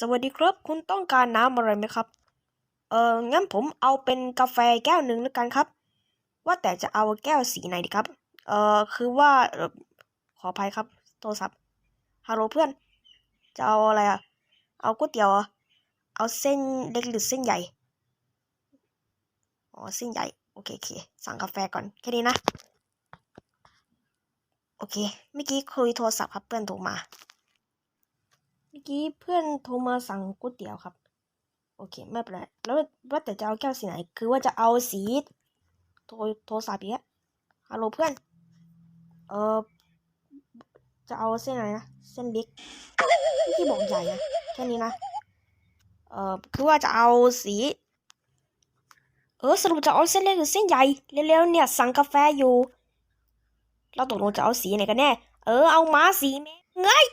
สวัสดีครับ คุณต้องการน้ำอะไรไหมครับ เอองั้นผมเอาเป็นกาแฟแก้วหนึ่งแล้วกันครับ ว่าแต่จะเอาแก้วสีไหนดีครับ เออคือว่าขออภัยครับโทรศัพท์ฮัลโหลเพื่อน จะเอาอะไรอะเอาก๋วยเตี๋ยวเอาเส้นเล็กหรือเส้นใหญ่อ๋อเส้นใหญ่โอเคโอเคสั่งกาแฟก่อนแค่นี้นะ โอเคเมื่อกี้คุยโทรศัพท์ครับเพื่อนโทรมา มื่อกี้เพื่อนโทรมาสั่งก๋วยเตี๋ยวครับ โอเคไม่เป็นไรแล้วว่าแต่จะเอาแก้วสีไหน คือว่าจะเอาสีโทรโทรศัพท์อีกแล้วฮัลโหลเพื่อน เออจะเอาเส้นอะไรนะ เส้นเล็กที่บอกใหญ่นะแค่นี้นะ เออคือว่าจะเอาสี เออสรุปจะเอาเส้นเล็กหรือเส้นใหญ่เร็วๆเนี่ย สั่งกาแฟอยู่ เราตกลงจะเอาสีไหนกันแน่ เออเอาม้าสีแม่งเงย